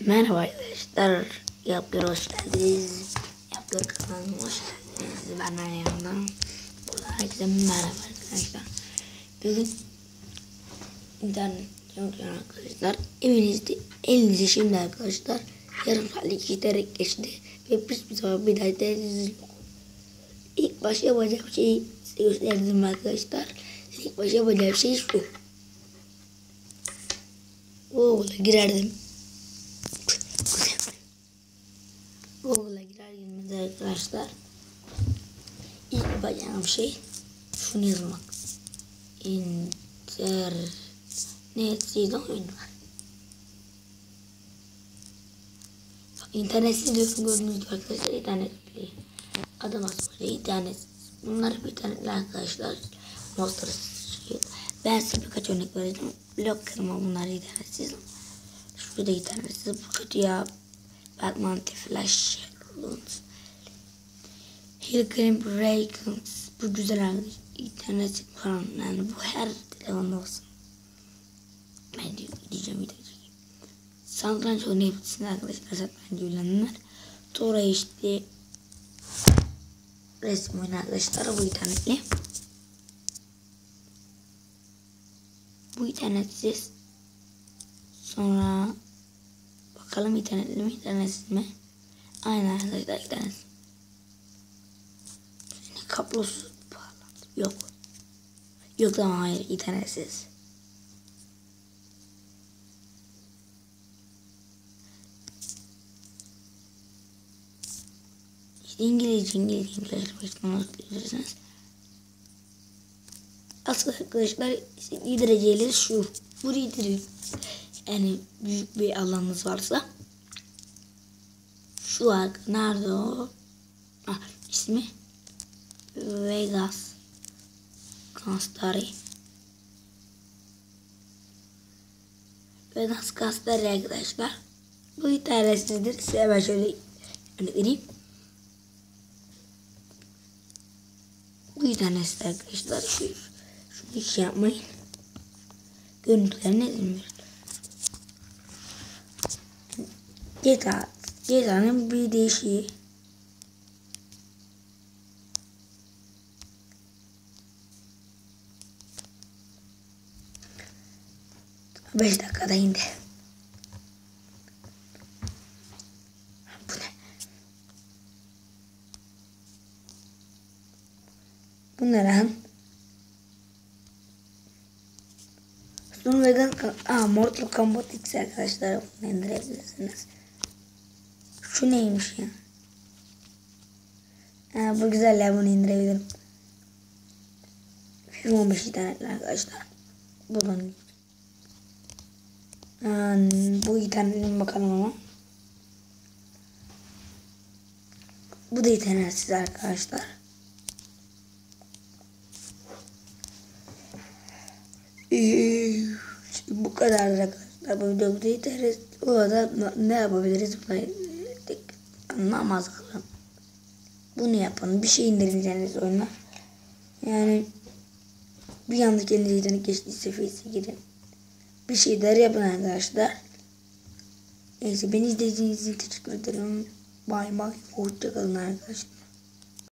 Merhaba arkadaşlar. Yapgör hoş geldiniz. Yapgör kanalına hoş geldiniz. Ben yandan. Burada herkese merhaba arkadaşlar. Bugün internet yok yani arkadaşlar. Evinizde elinizde şimdi arkadaşlar. Yarım saatlik giderek geçti. Ve biz bir zaman bir daha izleyeceğiz. İlk başta yapacağım şeyi size gösterdim arkadaşlar. İlk başta yapacağım şey şu. Google'a girerdim. Arkadaşlar. İlk yapacağım şey şunu yazmak. İnternet sizden oyun var. İnternetsiz diyorsun gördüğünüz gibi arkadaşlar internet değil. Adım asmalı internet. Bunlar bir tane arkadaşlar. Monster. Ben size birkaç örnek vereceğim. Blok kırma bunlar internetsiz. Şurada internetsiz. Bu kötü ya. Batman Flash. Hillclimb Raycons. Bu güzel. İnternet falan. Yani bu her telefonda olsun. Ben diyor, diyeceğim video çekeyim. Satranç oynayabilirsiniz arkadaşlar. Satranç bilenler. Sonra işte resim oyunu arkadaşlar bu internetle. Bu internetsiz. Sonra bakalım internetli mi internetsiz mi? Aynen arkadaşlar internetsiz. Kablosuz bağlantı yok. Yok tamam hayır internetsiz. İngilizce İngilizce İngilizce başlamak Asıl arkadaşlar istediği dereceleri şu. Bu reader yani büyük bir alanınız varsa şu var. Nerede o? Ah, ismi Vegas Constari Vegas Constari arkadaşlar. Bu internetsizdir. Size hemen şöyle örnek vereyim. Bu internetsiz arkadaşlar. Şu, şunu hiç yapmayın. Görüntülerine izin verin. GTA. GTA'nın bir değişiği. Beş dakikada indi. Bu ne? Bu ne lan? Sun Vegan Aa, Mortal Kombat X arkadaşlar bunu indirebilirsiniz. Şu neymiş ya? Ha, bu güzel ya bunu indirebilirim. Film olmuş internetler arkadaşlar. Buradan. Ha, bu internetin bakalım ama. Bu da internetsiz arkadaşlar. Ee, bu kadar arkadaşlar. Bu videoda yeteriz. O da ne yapabiliriz? Anlamaz kılım. Bunu yapın. Bir şey indireceğiniz oyuna. Yani bir anda kendinize internet geçtiyse Face'e girin. Bir şeyler yapın arkadaşlar. Neyse beni izlediğiniz için teşekkür ederim. Bay bay. Hoşçakalın arkadaşlar.